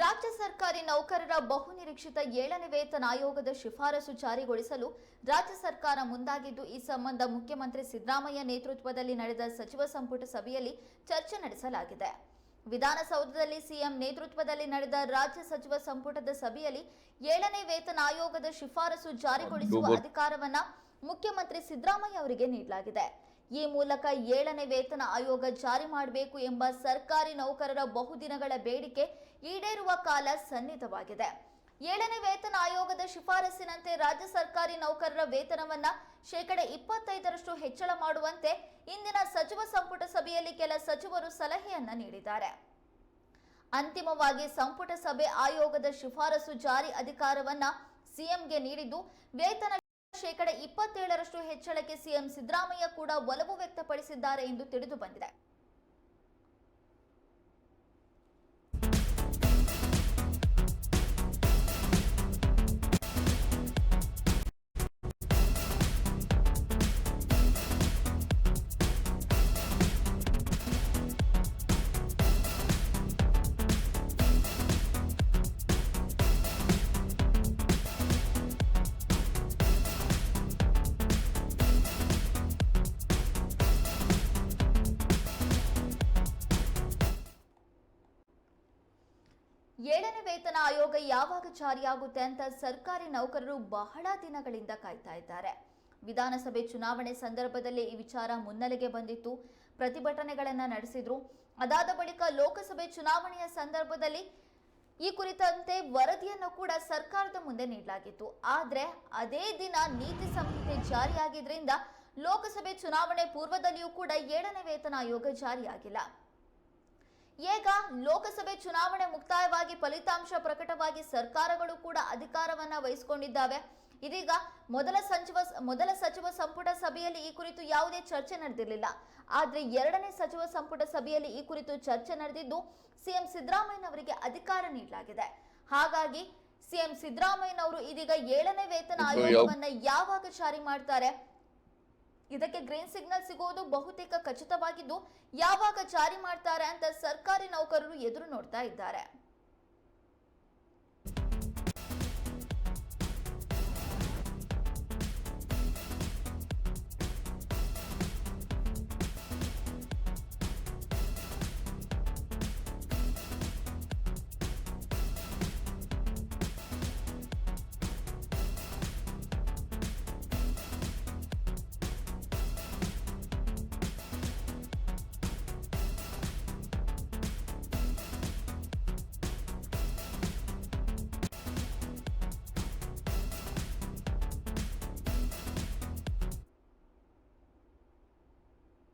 ರಾಜ್ಯ ಸರ್ಕಾರಿ ನೌಕರರ ಬಹುನಿರೀಕ್ಷಿತ ಏಳನೇ ವೇತನ ಆಯೋಗದ ಶಿಫಾರಸು ಜಾರಿಗೊಳಿಸಲು ರಾಜ್ಯ ಸರ್ಕಾರ ಮುಂದಾಗಿದ್ದು ಈ ಸಂಬಂಧ ಮುಖ್ಯಮಂತ್ರಿ ಸಿದ್ದರಾಮಯ್ಯ ನೇತೃತ್ವದಲ್ಲಿ ನಡೆದ ಸಚಿವ ಸಂಪುಟ ಸಭೆಯಲ್ಲಿ ಚರ್ಚೆ ನಡೆಸಲಾಗಿದೆ. ವಿಧಾನಸೌಧದಲ್ಲಿ ಸಿಎಂ ನೇತೃತ್ವದಲ್ಲಿ ನಡೆದ ರಾಜ್ಯ ಸಚಿವ ಸಂಪುಟದ ಸಭೆಯಲ್ಲಿ ಏಳನೇ ವೇತನ ಆಯೋಗದ ಶಿಫಾರಸು ಜಾರಿಗೊಳಿಸುವ ಅಧಿಕಾರವನ್ನು ಮುಖ್ಯಮಂತ್ರಿ ಸಿದ್ದರಾಮಯ್ಯ ಅವರಿಗೆ ನೀಡಲಾಗಿದೆ. ಈ ಮೂಲಕ ಏಳನೇ ವೇತನ ಆಯೋಗ ಜಾರಿ ಮಾಡಬೇಕು ಎಂಬ ಸರ್ಕಾರಿ ನೌಕರರ ಬಹುದಿನಗಳ ಬೇಡಿಕೆ ಈಡೇರುವ ಕಾಲ ಸನ್ನಿಹಿತವಾಗಿದೆ. ಏಳನೇ ವೇತನ ಆಯೋಗದ ಶಿಫಾರಸಿನಂತೆ ರಾಜ್ಯ ಸರ್ಕಾರಿ ನೌಕರರ ವೇತನವನ್ನ ಶೇಕಡ ಇಪ್ಪತ್ತೈದರಷ್ಟು ಹೆಚ್ಚಳ ಮಾಡುವಂತೆ ಇಂದಿನ ಸಚಿವ ಸಂಪುಟ ಸಭೆಯಲ್ಲಿ ಕೆಲ ಸಚಿವರು ಸಲಹೆಯನ್ನ ನೀಡಿದ್ದಾರೆ. ಅಂತಿಮವಾಗಿ ಸಂಪುಟ ಸಭೆ ಆಯೋಗದ ಶಿಫಾರಸು ಜಾರಿ ಅಧಿಕಾರವನ್ನ ಸಿಎಂಗೆ ನೀಡಿದ್ದು ವೇತನ ಶೇಕಡ ಇಪ್ಪತ್ತೇಳರಷ್ಟು ಹೆಚ್ಚಳಕ್ಕೆ ಸಿಎಂ ಸಿದ್ದರಾಮಯ್ಯ ಕೂಡ ಒಲವು ವ್ಯಕ್ತಪಡಿಸಿದ್ದಾರೆ ಎಂದು ತಿಳಿದು ಬಂದಿದೆ. ಏಳನೇ ವೇತನ ಆಯೋಗ ಯಾವಾಗ ಜಾರಿಯಾಗುತ್ತೆ ಅಂತ ಸರ್ಕಾರಿ ನೌಕರರು ಬಹಳ ದಿನಗಳಿಂದ ಕಾಯ್ತಾ ಇದ್ದಾರೆ. ವಿಧಾನಸಭೆ ಚುನಾವಣೆ ಸಂದರ್ಭದಲ್ಲಿ ಈ ವಿಚಾರ ಮುನ್ನೆಲೆಗೆ ಬಂದಿತ್ತು. ಪ್ರತಿಭಟನೆಗಳನ್ನ ನಡೆಸಿದ್ರು. ಅದಾದ ಬಳಿಕ ಲೋಕಸಭೆ ಚುನಾವಣೆಯ ಸಂದರ್ಭದಲ್ಲಿ ಈ ಕುರಿತಂತೆ ವರದಿಯನ್ನು ಕೂಡ ಸರ್ಕಾರದ ಮುಂದೆ ನೀಡಲಾಗಿತ್ತು. ಆದ್ರೆ ಅದೇ ದಿನ ನೀತಿ ಸಂಹಿತೆ ಜಾರಿಯಾಗಿದ್ರಿಂದ ಲೋಕಸಭೆ ಚುನಾವಣೆ ಪೂರ್ವದಲ್ಲಿಯೂ ಕೂಡ ಏಳನೇ ವೇತನ ಆಯೋಗ ಜಾರಿಯಾಗಿಲ್ಲ. ಈಗ ಲೋಕಸಭೆ ಚುನಾವಣೆ ಮುಕ್ತಾಯವಾಗಿ ಫಲಿತಾಂಶ ಪ್ರಕಟವಾಗಿ ಸರ್ಕಾರಗಳು ಕೂಡ ಅಧಿಕಾರವನ್ನ ವಹಿಸಿಕೊಂಡಿದ್ದಾವೆ. ಇದೀಗ ಮೊದಲ ಸಚಿವ ಮೊದಲ ಸಚಿವ ಸಂಪುಟ ಸಭೆಯಲ್ಲಿ ಈ ಕುರಿತು ಯಾವುದೇ ಚರ್ಚೆ ನಡೆದಿರಲಿಲ್ಲ. ಆದ್ರೆ ಎರಡನೇ ಸಚಿವ ಸಂಪುಟ ಸಭೆಯಲ್ಲಿ ಈ ಕುರಿತು ಚರ್ಚೆ ನಡೆದಿದ್ದು ಸಿಎಂ ಸಿದ್ದರಾಮಯ್ಯನವರಿಗೆ ಅಧಿಕಾರ ನೀಡಲಾಗಿದೆ. ಹಾಗಾಗಿ ಸಿಎಂ ಸಿದ್ದರಾಮಯ್ಯನವರು ಇದೀಗ ಏಳನೇ ವೇತನ ಆಯೋಗವನ್ನ ಯಾವಾಗ ಜಾರಿ ಮಾಡ್ತಾರೆ? ಇದಕ್ಕೆ ಗ್ರೀನ್ ಸಿಗ್ನಲ್ ಸಿಗೋದು ಬಹುತೇಕ ಖಚಿತವಾಗಿದ್ದು, ಯಾವಾಗ ಜಾರಿ ಮಾಡ್ತಾರೆ ಅಂತ ಸರ್ಕಾರಿ ನೌಕರರು ಎದುರು ನೋಡ್ತಾ ಇದ್ದಾರೆ.